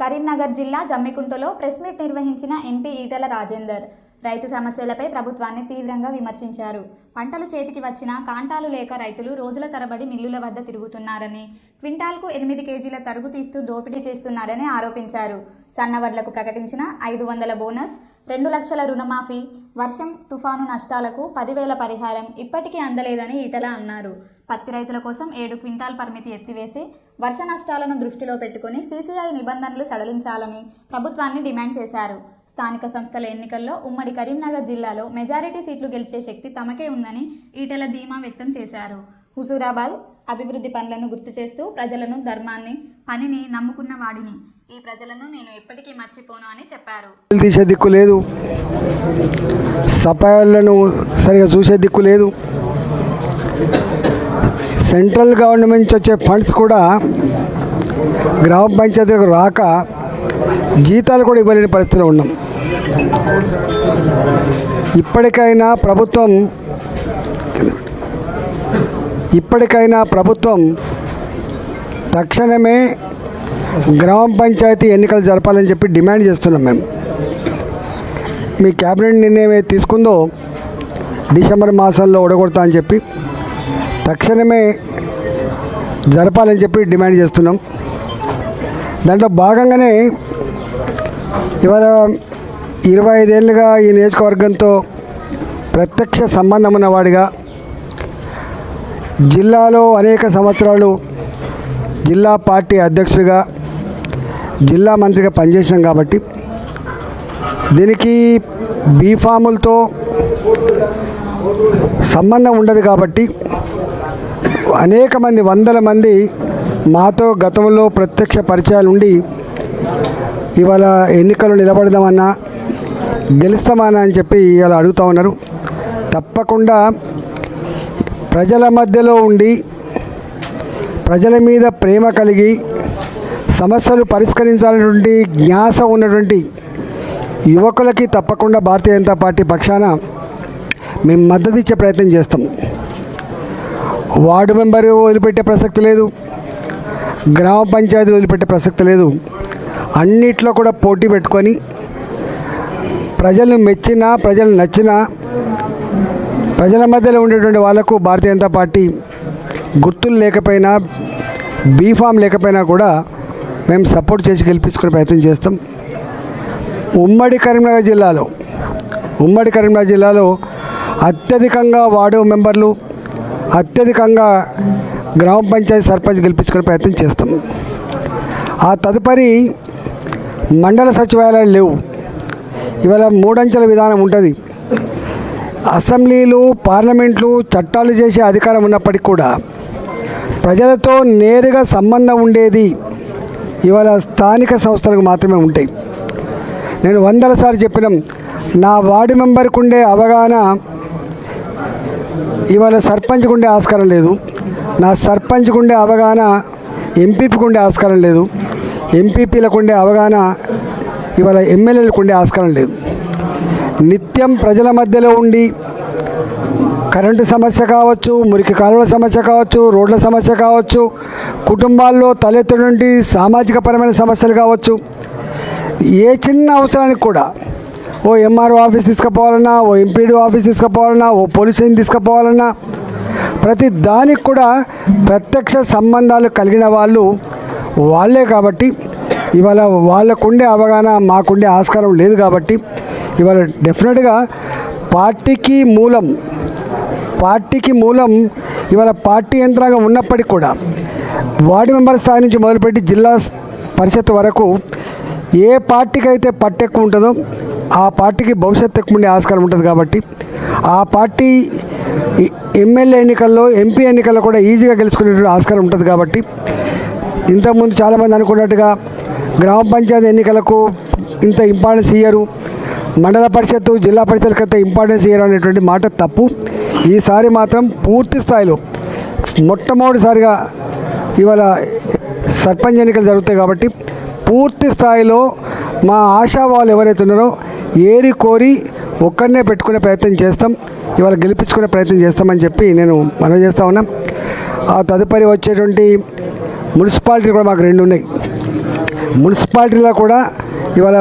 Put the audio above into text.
కరీంనగర్ జిల్లా జమ్మికుంటలో press meet నిర్వహించిన ఎంపీ ఈటల రాజేందర్. రైతు సమస్యలపై ప్రభుత్వాన్ని తీవ్రంగా విమర్శించారు. పంటలు చేతికి వచ్చినా కాంటాలు లేక రైతులు రోజుల తరబడి మిల్లుల వద్ద తిరుగుతున్నారని క్వింటాల్కు ఎనిమిది కేజీల తరుగు తీస్తూ దోపిడీ చేస్తున్నారని ఆరోపించారు. సన్నవర్లకు ప్రకటించిన ఐదు వందల బోనస్ రెండు లక్షల రుణమాఫీ వర్షం తుఫాను నష్టాలకు పదివేల పరిహారం ఇప్పటికీ అందలేదని ఈటల అన్నారు. పత్తి రైతుల కోసం ఏడు క్వింటాల్ పరిమితి ఎత్తివేసి వర్ష నష్టాలను దృష్టిలో పెట్టుకుని సీసీఐ నిబంధనలు సడలించాలని ప్రభుత్వాన్ని డిమాండ్ చేశారు. స్థానిక సంస్థల ఎన్నికల్లో ఉమ్మడి కరీంనగర్ జిల్లాలో మెజారిటీ సీట్లు గెలిచే శక్తి తమకే ఉందని ఈటెల ధీమా వ్యక్తం చేశారు. హుజూరాబాద్ అభివృద్ధి పనులను గుర్తు చేస్తూ ప్రజలను ధర్మాన్ని పనిని నమ్ముకున్న వాడిని. ఈ ప్రజలను నేను ఎప్పటికీ మర్చిపోను అని చెప్పారు. తీసే దిక్కు లేదు. సపాయాలను సరిగా చూసే దిక్కు లేదు. సెంట్రల్ గవర్నమెంట్ నుంచి వచ్చే ఫండ్స్ కూడా గ్రామ పంచాయతీలకు రాక జీతాలు కూడా ఇవ్వలేని పరిస్థితిలో ఉన్నాం. ఇప్పటికైనా ప్రభుత్వం ఇప్పటికైనా ప్రభుత్వం తక్షణమే గ్రామ పంచాయతీ ఎన్నికలు జరపాలని చెప్పి డిమాండ్ చేస్తున్నాం మేము. మీ క్యాబినెట్ నిర్ణయం ఏది తీసుకుందో డిసెంబర్ మాసంలో ఓడగొడతా అని చెప్పి తక్షణమే జరపాలని చెప్పి డిమాండ్ చేస్తున్నాం. దాంట్లో భాగంగానే ఇవాళ ఇరవై ఐదేళ్ళుగా ఈ నియోజకవర్గంతో ప్రత్యక్ష సంబంధం ఉన్నవాడిగా జిల్లాలో అనేక సంవత్సరాలు జిల్లా పార్టీ అధ్యక్షుడిగా జిల్లా మంత్రిగా పనిచేసాం కాబట్టి దీనికి బీఫాములతో సంబంధం ఉండదు కాబట్టి అనేక మంది వందల మంది మాతో గతంలో ప్రత్యక్ష పరిచయాలు ఉండి ఇవాళ ఎన్నికలు నిలబడదామన్నా గెలుస్తామన్నా అని చెప్పి ఇలా అడుగుతూ ఉన్నారు. తప్పకుండా ప్రజల మధ్యలో ఉండి ప్రజల మీద ప్రేమ కలిగి సమస్యలు పరిష్కరించాలన్నటువంటి జ్ఞాస ఉన్నటువంటి యువకులకి తప్పకుండా భారతీయ జనతా పార్టీ పక్షాన మేము మద్దతు ఇచ్చే ప్రయత్నం చేస్తాం. వార్డు మెంబర్ వదిలిపెట్టే ప్రసక్తి లేదు. గ్రామ పంచాయతీ వదిలిపెట్టే ప్రసక్తి లేదు. అన్నిట్లో కూడా పోటీ పెట్టుకొని ప్రజలను మెచ్చినా ప్రజలు నచ్చినా ప్రజల మధ్యలో ఉండేటువంటి వాళ్ళకు భారతీయ జనతా పార్టీ గుర్తులు లేకపోయినా బీఫామ్ లేకపోయినా కూడా మేము సపోర్ట్ చేసి గెలిపించుకునే ప్రయత్నం చేస్తాం. ఉమ్మడి కరీంనగర్ జిల్లాలో ఉమ్మడి కరీంనగర్ జిల్లాలో అత్యధికంగా వార్డు మెంబర్లు అత్యధికంగా గ్రామ పంచాయతీ సర్పంచ్ గెలిపించుకునే ప్రయత్నం చేస్తాం. ఆ తదుపరి మండల సచివాలయాలు లేవు. ఇవాళ మూడంచెల విధానం ఉంటుంది. అసెంబ్లీలు పార్లమెంట్లు చట్టాలు చేసే అధికారం ఉన్నప్పటికీ కూడా ప్రజలతో నేరుగా సంబంధం ఉండేది ఇవాళ స్థానిక సంస్థలకు మాత్రమే ఉంటాయి. నేను వందల సార్లు చెప్పినాం నా వార్డు మెంబర్కి ఉండే అవగాహన ఇవాళ సర్పంచ్కి ఉండే ఆస్కారం లేదు. నా సర్పంచ్కి ఉండే అవగాహన ఎంపీపీకి ఉండే ఆస్కారం లేదు. ఎంపీపీలకు ఉండే అవగాహన ఇవాళ ఎమ్మెల్యేలకు ఉండే ఆస్కారం లేదు. నిత్యం ప్రజల మధ్యలో ఉండి కరెంటు సమస్య కావచ్చు మురికి కాలువల సమస్య కావచ్చు రోడ్ల సమస్య కావచ్చు కుటుంబాల్లో తలెత్తునుండి సామాజిక పరమైన సమస్యలు కావచ్చు ఏ చిన్న అవసరానికి కూడా ఓ ఎంఆర్ఓ ఆఫీస్ తీసుకుపోవాలన్నా ఓ ఎంపీడీ ఆఫీస్ తీసుకుపోవాలన్నా ఓ పోలీస్ స్టేషన్ తీసుకుపోవాలన్నా ప్రతి దానికి కూడా ప్రత్యక్ష సంబంధాలు కలిగిన వాళ్ళు వాళ్ళే కాబట్టి ఇవాళ వాళ్ళకుండే అవగాహన మాకుండే ఆస్కారం లేదు కాబట్టి ఇవాళ డెఫినెట్గా పార్టీకి మూలం పార్టీకి మూలం ఇవాళ పార్టీ యంత్రాంగం ఉన్నప్పటికీ కూడా వార్డు మెంబర్ స్థాయి నుంచి మొదలుపెట్టి జిల్లా పరిషత్ వరకు ఏ పార్టీకి అయితే పట్టెక్కు ఉంటుందో ఆ పార్టీకి భవిష్యత్తు ఎక్కువ ఉండే ఆస్కారం ఉంటుంది కాబట్టి ఆ పార్టీ ఎమ్మెల్యే ఎన్నికల్లో ఎంపీ ఎన్నికల్లో కూడా ఈజీగా గెలుచుకునేటువంటి ఆస్కారం ఉంటుంది కాబట్టి ఇంతకుముందు చాలామంది అనుకున్నట్టుగా గ్రామ పంచాయతీ ఎన్నికలకు ఇంత ఇంపార్టెన్స్ ఇయ్యరు మండల పరిషత్తు జిల్లా పరిషత్కంత ఇంపార్టెన్స్ ఇయ్యరు అనేటువంటి మాట తప్పు. ఈసారి మాత్రం పూర్తి స్థాయిలో మొట్టమొదటిసారిగా ఇవాళ సర్పంచ్ ఎన్నికలు జరుగుతాయి కాబట్టి పూర్తి స్థాయిలో మా ఆశావాళ్ళు ఎవరైతే ఉన్నారో ఏరి కోరి ఒక్కడనే పెట్టుకునే ప్రయత్నం చేస్తాం ఇవాళ గెలిపించుకునే ప్రయత్నం చేస్తామని చెప్పి నేను మనవి చేస్తా ఉన్నా. ఆ తదుపరి వచ్చేటువంటి మున్సిపాలిటీ కూడా మాకు రెండు ఉన్నాయి. మున్సిపాలిటీలో కూడా ఇవాళ